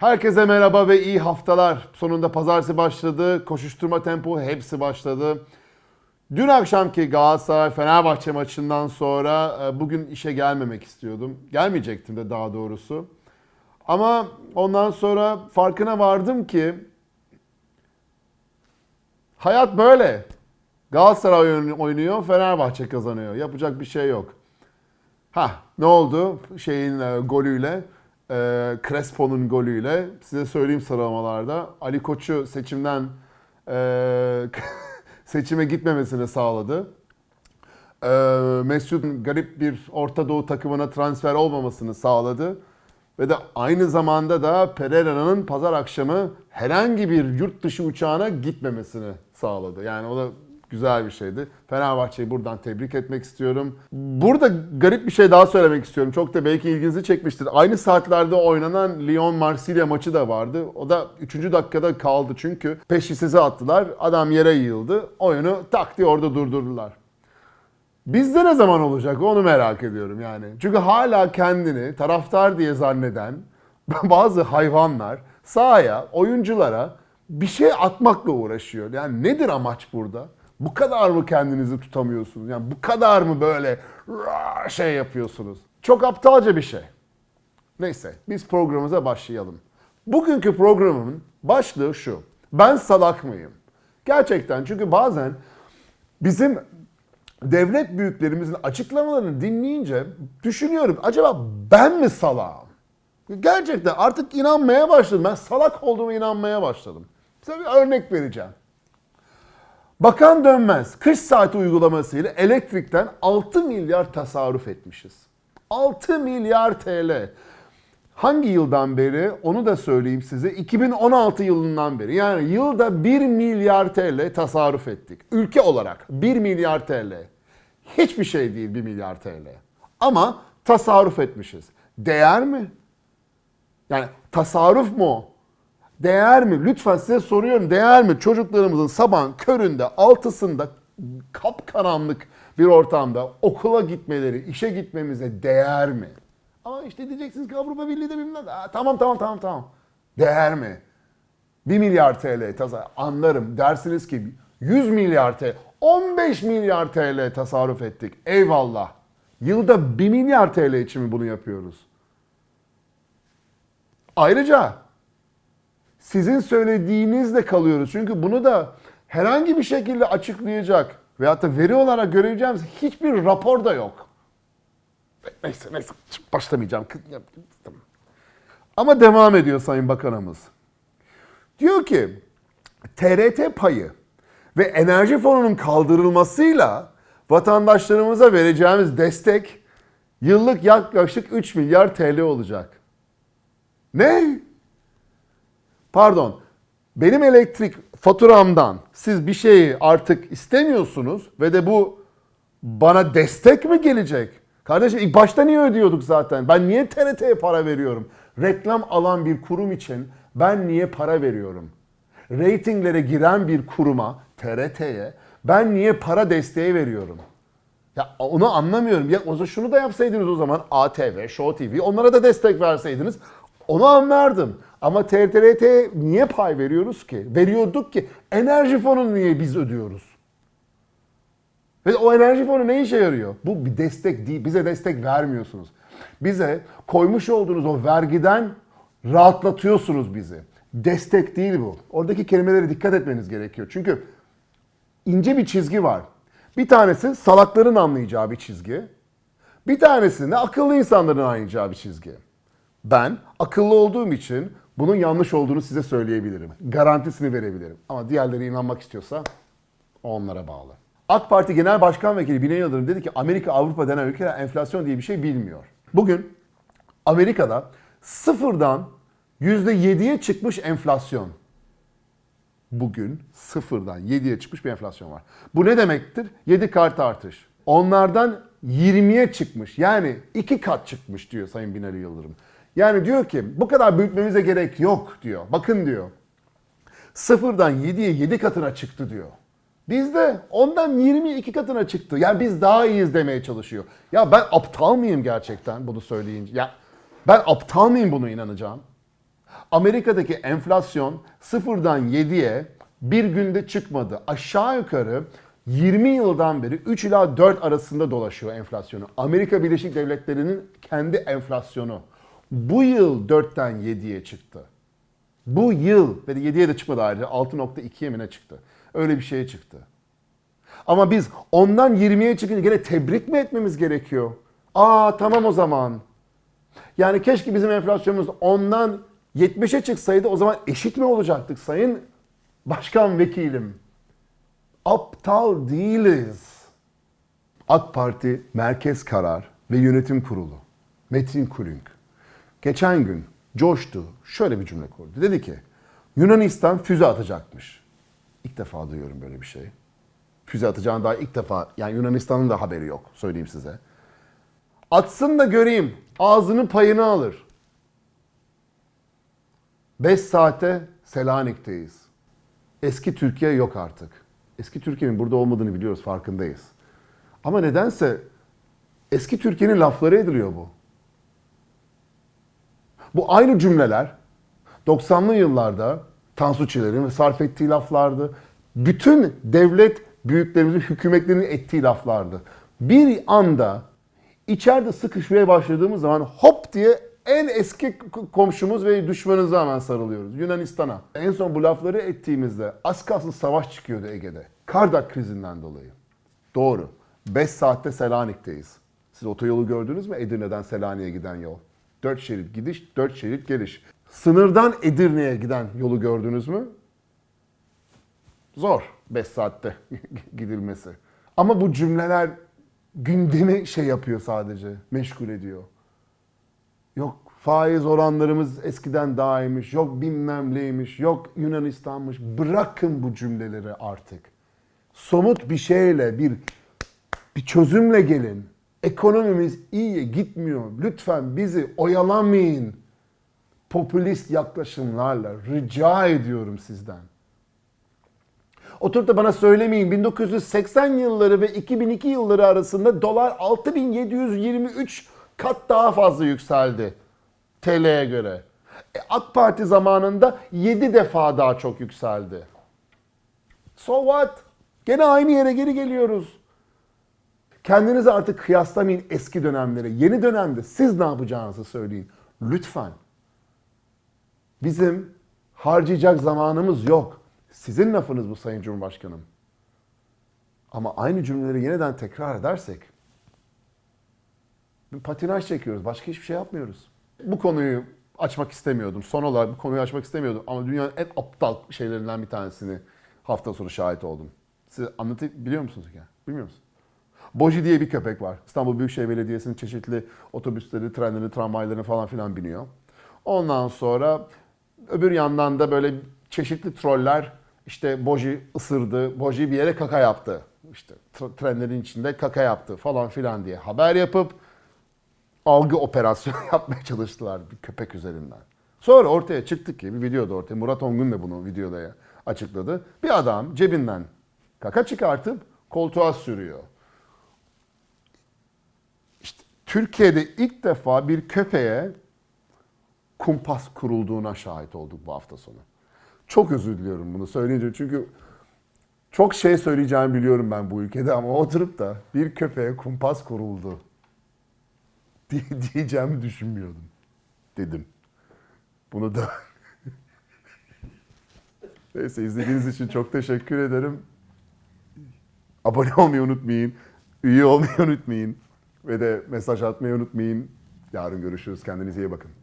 Herkese merhaba ve iyi haftalar. Sonunda pazartesi başladı. Koşuşturma tempo hepsi başladı. Dün akşamki Galatasaray Fenerbahçe maçından sonra e, bugün işe gelmemek istiyordum. Gelmeyecektim de daha doğrusu. Ama ondan sonra farkına vardım ki hayat böyle. Galatasaray oynuyor, Fenerbahçe kazanıyor. Yapacak bir şey yok. Ha ne oldu şeyin golüyle? E, Crespo'nun golüyle. Size söyleyeyim sıralamalarda. Ali Koç'u seçimden e, seçime gitmemesini sağladı. E, Mesut'un garip bir Orta Doğu takımına transfer olmamasını sağladı. Ve de aynı zamanda da Pereira'nın pazar akşamı herhangi bir yurt dışı uçağına gitmemesini sağladı. Yani o da güzel bir şeydi. Fenerbahçe'yi buradan tebrik etmek istiyorum. Burada garip bir şey daha söylemek istiyorum. Çok da belki ilginizi çekmiştir. Aynı saatlerde oynanan Lyon-Marsilya maçı da vardı. O da 3. dakikada kaldı çünkü peşisize attılar. Adam yere yığıldı. Oyunu tak diye orada durdurdular. Bizde ne zaman olacak onu merak ediyorum yani. Çünkü hala kendini taraftar diye zanneden bazı hayvanlar sahaya, oyunculara bir şey atmakla uğraşıyor. Yani nedir amaç burada? Bu kadar mı kendinizi tutamıyorsunuz? Yani bu kadar mı böyle şey yapıyorsunuz? Çok aptalca bir şey. Neyse biz programımıza başlayalım. Bugünkü programın başlığı şu. Ben salak mıyım? Gerçekten çünkü bazen bizim devlet büyüklerimizin açıklamalarını dinleyince düşünüyorum acaba ben mi salağım? Gerçekten artık inanmaya başladım. Ben salak olduğuma inanmaya başladım. Size bir örnek vereceğim. Bakan Dönmez kış saati uygulamasıyla elektrikten 6 milyar tasarruf etmişiz. 6 milyar TL. Hangi yıldan beri onu da söyleyeyim size. 2016 yılından beri. Yani yılda 1 milyar TL tasarruf ettik. Ülke olarak 1 milyar TL. Hiçbir şey değil 1 milyar TL. Ama tasarruf etmişiz. Değer mi? Yani tasarruf mu? Değer mi? Lütfen size soruyorum. Değer mi? Çocuklarımızın sabahın köründe, altısında kapkaranlık bir ortamda okula gitmeleri, işe gitmemize değer mi? Ama işte diyeceksiniz ki Avrupa Birliği de bilmem. Aa, tamam tamam tamam tamam. Değer mi? 1 milyar TL tasarruf. Anlarım. Dersiniz ki 100 milyar TL, 15 milyar TL tasarruf ettik. Eyvallah. Yılda 1 milyar TL için mi bunu yapıyoruz? Ayrıca sizin söylediğinizle kalıyoruz. Çünkü bunu da herhangi bir şekilde açıklayacak veyahut da veri olarak görebileceğimiz hiçbir rapor da yok. Neyse neyse başlamayacağım. Ama devam ediyor Sayın Bakanımız. Diyor ki TRT payı ve enerji fonunun kaldırılmasıyla vatandaşlarımıza vereceğimiz destek yıllık yaklaşık 3 milyar TL olacak. Ne? Pardon. Benim elektrik faturamdan siz bir şeyi artık istemiyorsunuz ve de bu bana destek mi gelecek? Kardeşim ilk başta niye ödüyorduk zaten? Ben niye TRT'ye para veriyorum? Reklam alan bir kurum için ben niye para veriyorum? Ratinglere giren bir kuruma, TRT'ye ben niye para desteği veriyorum? Ya onu anlamıyorum. Ya o zaman şunu da yapsaydınız o zaman ATV, Show TV onlara da destek verseydiniz onu anlardım. Ama TRT niye pay veriyoruz ki? Veriyorduk ki enerji fonunu niye biz ödüyoruz? Ve o enerji fonu ne işe yarıyor? Bu bir destek değil. Bize destek vermiyorsunuz. Bize koymuş olduğunuz o vergiden rahatlatıyorsunuz bizi. Destek değil bu. Oradaki kelimelere dikkat etmeniz gerekiyor. Çünkü ince bir çizgi var. Bir tanesi salakların anlayacağı bir çizgi. Bir tanesi de akıllı insanların anlayacağı bir çizgi. Ben akıllı olduğum için bunun yanlış olduğunu size söyleyebilirim. Garantisini verebilirim. Ama diğerleri inanmak istiyorsa onlara bağlı. AK Parti Genel Başkan Vekili Binali Yıldırım dedi ki Amerika Avrupa denen ülkeler enflasyon diye bir şey bilmiyor. Bugün Amerika'da sıfırdan %7'ye çıkmış enflasyon. Bugün sıfırdan 7'ye çıkmış bir enflasyon var. Bu ne demektir? 7 kart artış. Onlardan 20'ye çıkmış. Yani 2 kat çıkmış diyor Sayın Binali Yıldırım. Yani diyor ki bu kadar büyütmemize gerek yok diyor. Bakın diyor. Sıfırdan 7'ye 7 katına çıktı diyor. Bizde ondan 22 katına çıktı. Yani biz daha iyiyiz demeye çalışıyor. Ya ben aptal mıyım gerçekten bunu söyleyince? Ya ben aptal mıyım bunu inanacağım? Amerika'daki enflasyon sıfırdan 7'ye bir günde çıkmadı. Aşağı yukarı 20 yıldan beri 3 ila 4 arasında dolaşıyor enflasyonu. Amerika Birleşik Devletleri'nin kendi enflasyonu. Bu yıl 4'ten 7'ye çıktı. Bu yıl ve de 7'ye de çıkmadı ayrıca 6.2'ye mi ne çıktı? Öyle bir şeye çıktı. Ama biz ondan 20'ye çıkınca gene tebrik mi etmemiz gerekiyor? Aa tamam o zaman. Yani keşke bizim enflasyonumuz ondan 70'e çıksaydı o zaman eşit mi olacaktık sayın başkan vekilim? Aptal değiliz. AK Parti Merkez Karar ve Yönetim Kurulu Metin Kulünk geçen gün coştu. Şöyle bir cümle kurdu. Dedi ki Yunanistan füze atacakmış. İlk defa duyuyorum böyle bir şey. Füze atacağını daha ilk defa yani Yunanistan'ın da haberi yok söyleyeyim size. Atsın da göreyim. Ağzının payını alır. 5 saate Selanik'teyiz. Eski Türkiye yok artık. Eski Türkiye'nin burada olmadığını biliyoruz, farkındayız. Ama nedense eski Türkiye'nin lafları ediliyor bu. Bu aynı cümleler 90'lı yıllarda Tansu Çiller'in sarf ettiği laflardı. Bütün devlet büyüklerimizin, hükümetlerin ettiği laflardı. Bir anda içeride sıkışmaya başladığımız zaman hop diye en eski komşumuz ve düşmanımıza hemen sarılıyoruz. Yunanistan'a. En son bu lafları ettiğimizde az kalsın savaş çıkıyordu Ege'de. Kardak krizinden dolayı. Doğru. 5 saatte Selanik'teyiz. Siz otoyolu gördünüz mü Edirne'den Selanik'e giden yol? 4 şerit gidiş, 4 şerit geliş. Sınırdan Edirne'ye giden yolu gördünüz mü? Zor 5 saatte gidilmesi. Ama bu cümleler gündemi şey yapıyor sadece, meşgul ediyor. Yok faiz oranlarımız eskiden daha iyiymiş, yok bilmem neymiş, yok Yunanistan'mış. Bırakın bu cümleleri artık. Somut bir şeyle, bir bir çözümle gelin. Ekonomimiz iyiye gitmiyor. Lütfen bizi oyalamayın. Popülist yaklaşımlarla rica ediyorum sizden. Oturup da bana söylemeyin 1980 yılları ve 2002 yılları arasında dolar 6723 kat daha fazla yükseldi TL'ye göre. E, AK Parti zamanında 7 defa daha çok yükseldi. So what? Gene aynı yere geri geliyoruz. Kendinizi artık kıyaslamayın eski dönemlere. Yeni dönemde siz ne yapacağınızı söyleyin. Lütfen. Bizim harcayacak zamanımız yok. Sizin lafınız bu Sayın Cumhurbaşkanım. Ama aynı cümleleri yeniden tekrar edersek bir patinaj çekiyoruz. Başka hiçbir şey yapmıyoruz. Bu konuyu açmak istemiyordum. Son olarak bu konuyu açmak istemiyordum. Ama dünyanın en aptal şeylerinden bir tanesini hafta sonu şahit oldum. Siz anlatabiliyor musunuz ya? Bilmiyor musunuz? Boji diye bir köpek var. İstanbul Büyükşehir Belediyesi'nin çeşitli otobüsleri, trenleri, tramvaylarını falan filan biniyor. Ondan sonra öbür yandan da böyle çeşitli troller işte Boji ısırdı, Boji bir yere kaka yaptı. İşte tr- trenlerin içinde kaka yaptı falan filan diye haber yapıp algı operasyonu yapmaya çalıştılar bir köpek üzerinden. Sonra ortaya çıktık ki bir videoda ortaya Murat Ongun da bunu videoda açıkladı. Bir adam cebinden kaka çıkartıp koltuğa sürüyor. Türkiye'de ilk defa bir köpeğe kumpas kurulduğuna şahit olduk bu hafta sonu. Çok özür diliyorum bunu söyleyince çünkü çok şey söyleyeceğimi biliyorum ben bu ülkede ama oturup da bir köpeğe kumpas kuruldu diye, diyeceğimi düşünmüyordum. Dedim. Bunu da Neyse izlediğiniz için çok teşekkür ederim. Abone olmayı unutmayın. Üye olmayı unutmayın. Ve de mesaj atmayı unutmayın. Yarın görüşürüz. Kendinize iyi bakın.